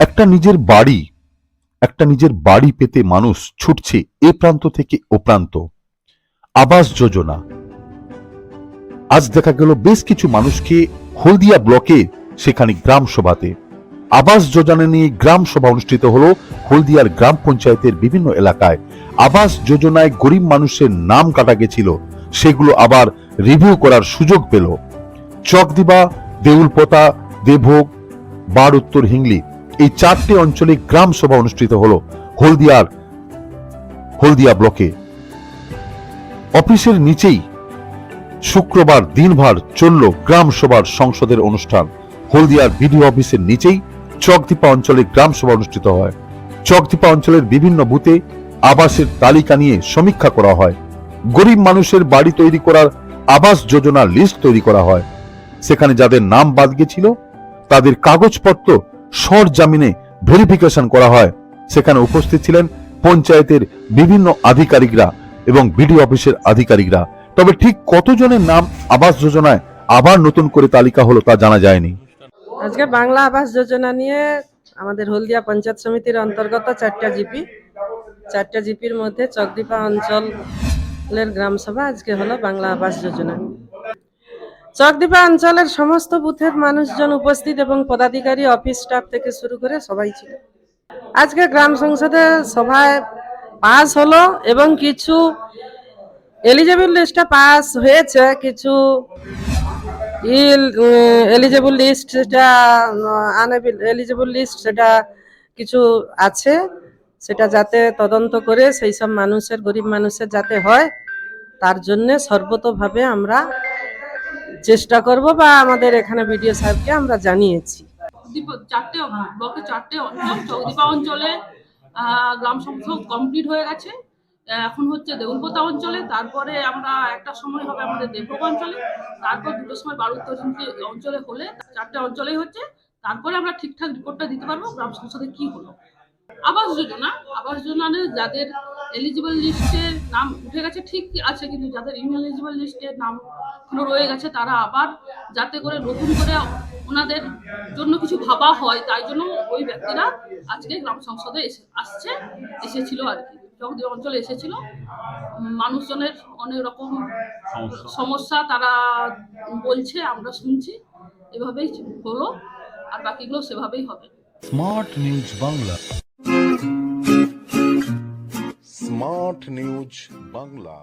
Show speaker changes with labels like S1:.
S1: একটা নিজের বাড়ি, একটা নিজের বাড়ি পেতে মানুষ ছুটছে এ প্রান্ত থেকে ও প্রান্ত। আবাস যোজনা। আজ দেখা গেল বেশ কিছু মানুষকে হলদিয়া ব্লকে সেখানে গ্রাম সভাতে। আবাস যোজনা নিয়ে গ্রাম সভা অনুষ্ঠিত হলো হলদিয়ার গ্রাম পঞ্চায়েতের বিভিন্ন এলাকায়। আবাস যোজনায় গরিব মানুষের নাম কাটা গেছিল, সেগুলো আবার রিভিউ করার সুযোগ পেল। চকদিবা, দেউলপোতা, দেভোগ, বার উত্তর হিংলি এই চারটি অঞ্চলে গ্রাম সভা অনুষ্ঠিত হলো হলদিয়ার হলদিয়া ব্লকে। অফিসের নিচেই শুক্রবার দিনভর চলল গ্রাম সভার সংসদের অনুষ্ঠান। হলদিয়ার বিডিও অফিসের নিচেই চকদীপা অঞ্চলে গ্রাম সভা অনুষ্ঠিত হয়। চকদীপা অঞ্চলের বিভিন্ন বুথে আবাসের তালিকা নিয়ে সমীক্ষা করা হয়। গরিব মানুষের বাড়ি তৈরি করার আবাস যোজনার লিস্ট তৈরি করা হয়। সেখানে যাদের নাম বাদ গেছিল, তাদের কাগজপত্র সর জামিনে ভেরিফিকেশন করা হয়। সেখানে উপস্থিত ছিলেন পঞ্চায়েতের বিভিন্ন আধিকারিকরা এবং বিডিও অফিসের আধিকারিকরা। তবে ঠিক কতজনের নাম আবাস যোজনায় আবার নতুন করে তালিকা হলো তা জানা যায়নি।
S2: আজকে বাংলা আবাস যোজনা নিয়ে আমাদের হলদিয়া পঞ্চায়েত সমিতির অন্তর্গত চারটা জিপি। চারটা জিপির মধ্যে চকদীপা অঞ্চলের গ্রামসভা আজকে হলো বাংলা আবাস যোজনা। নিয়ে। চকদীপা অঞ্চলের সমস্ত বুথের মানুষজন উপস্থিত এবং পদাধিকারী, অফিস স্টাফ থেকে শুরু করে সবাই ছিল আজকে গ্রাম সংসদে সভায় পাস হলো এবং কিছু এলিজিবল লিস্টটা পাস হয়েছে কিছু এলিজিবল লিস্ট সেটা এলিজিবল লিস্ট সেটা কিছু আছে সেটা যাতে তদন্ত করে সেই সব মানুষের, গরিব মানুষের যাতে হয়, তার জন্যে সর্বতভাবে আমরা চেষ্টা করব বা আমাদের এখানে বিডিও সাহেবকে আমরা জানিয়েছি।
S3: চারটে ব্লকে চারটে গ্রাম সংসদ কমপ্লিট হয়ে গেছে। এখন হচ্ছে দেউলপোতা অঞ্চলে, তারপরে আমরা একটা সময় হবে আমাদের দেবভোগ অঞ্চলে, তারপর দুটো সময় বারুত্তর অঞ্চলে হলে চারটে অঞ্চলেই হচ্ছে। তারপরে আমরা ঠিকঠাক রিপোর্টটা দিতে পারব, গ্রাম সংসদে কি হলো। আবাস যোজনা আবাস যোজনায় যাদের এলিজিবল লিস্টের নাম উঠে গেছে ঠিক আছে কিন্তু যাদের ইনএলিজিবল লিস্টের নামগুলো রয়ে গেছে তারা আবার যাতে করে নতুন করে ওনাদের জন্য কিছু ভাবা হয় তাই জন্য ওই ব্যক্তিরা আজকে গ্রাম সংসদে এসে আসছে এসেছিল আর কি। জগদীপ অঞ্চলে এসেছিল। মানুষজনের অনেক রকম সমস্যা তারা বলছে আমরা শুনছি এভাবেই হলো আর বাকিগুলো সেভাবেই হবে।
S1: Smart news Bangla.
S4: Smart news Bangla